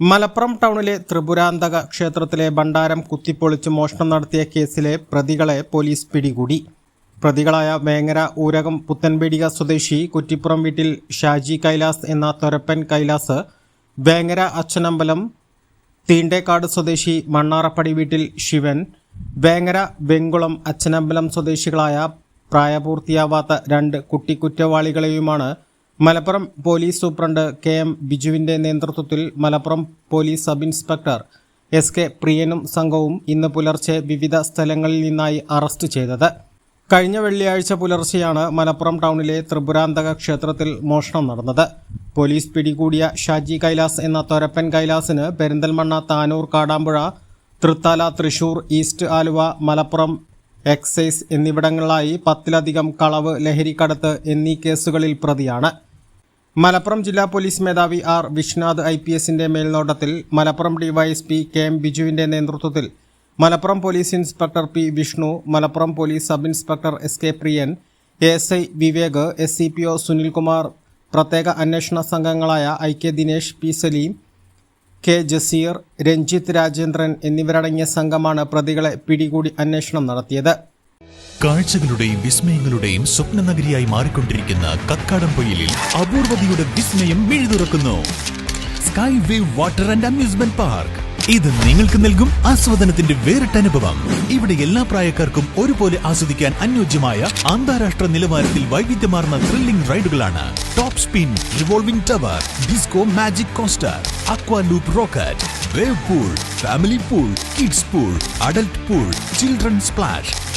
മലപ്പുറം ടൗണിലെ ത്രിപുരാന്തക ക്ഷേത്രത്തിലെ ഭണ്ഡാരം കുത്തിപ്പൊളിച്ച് മോഷണം നടത്തിയ കേസിലെ പ്രതികളെ പോലീസ് പിടികൂടി. പ്രതികളായ വേങ്ങര ഊരകം പുത്തൻപേടിക സ്വദേശി കുറ്റിപ്പുറം വീട്ടിൽ ഷാജി കൈലാസ് എന്ന തൊരപ്പൻ കൈലാസ് വേങ്ങര അച്ഛനമ്പലം തീണ്ടേക്കാട് സ്വദേശി മണ്ണാറപ്പടി വീട്ടിൽ ശിവൻ വേങ്ങര വെങ്കുളം അച്ഛനമ്പലം സ്വദേശികളായ പ്രായപൂർത്തിയാവാത്ത രണ്ട് കുട്ടി കുറ്റവാളികളെയുമാണ് Malappuram police superintendent K M ബിജുവിന്റെ നേതൃത്വത്തിൽ Malappuram police sub inspector S K പ്രിയനും സംഘവും ഇന്ന് പുലർച്ചെ വിവിധ സ്ഥലങ്ങളിൽ നിന്നായി അറസ്റ്റ് ചെയ്തത്. കഴിഞ്ഞ വെള്ളിയാഴ്ച പുലർച്ചെയാണ് മലപ്പുറം ടൗണിലെ ത്രിപുരാന്തക ക്ഷേത്രത്തിൽ മോഷണം നടന്നത്. പോലീസ് പിടികൂടിയ ഷാജി കൈലാസ് എന്ന തൊരപ്പൻ കൈലാസിന് പെരിന്തൽമണ്ണ താനൂർ കാടാമ്പുഴ തൃത്താല തൃശൂർ ഈസ്റ്റ് ആലുവ മലപ്പുറം എക്സൈസ് എന്നിവിടങ്ങളിലായി പത്തിലധികം കളവ് ലഹരിക്കടത്ത് എന്നീ കേസുകളിൽ പ്രതിയാണ്. മലപ്പുറം ജില്ലാ പോലീസ് മേധാവി ആർ വിശ്വനാഥ് ഐ പി എസിന്റെ മേൽനോട്ടത്തിൽ മലപ്പുറം ഡിവൈഎസ്പി കെ എം ബിജുവിന്റെ നേതൃത്വത്തിൽ Malappuram police inspector P Vishnu Malappuram police sub inspector S K Priyan S I Vivek S C P O Sunilkumar പ്രത്യേക അന്വേഷണ സംഘങ്ങളായ I K Dinesh P Saleem K Jaseer Ranjith Rajendran എന്നിവരടങ്ങിയ സംഘമാണ് പ്രതികളെ പിടികൂടി അന്വേഷണം നടത്തിയത്. കാഴ്ചകളുടെയും വിസ്മയങ്ങളുടെയും സ്വപ്ന നഗരിയായി മാറിക്കൊണ്ടിരിക്കുന്ന കക്കാടംപൊയിലിൽ അപൂർവതയുടെ വിസ്മയം മിഴുതുറക്കുന്നു. Sky Wave Water and Amusement Park ഇത് നിങ്ങൾക്ക് നൽകും ആസ്വാദനത്തിന്റെ വേറിട്ട അനുഭവം ഇവിടെ എല്ലാ പ്രായക്കാർക്കും ഒരുപോലെ ആസ്വദിക്കാൻ അനുയോജ്യമായ അന്താരാഷ്ട്ര നിലവാരത്തിൽ വൈവിധ്യമാർന്ന thrilling റൈഡുകളാണ് top spin revolving tower disco magic coaster aqua loop rocket wave pool family pool kids pool adult pool children splash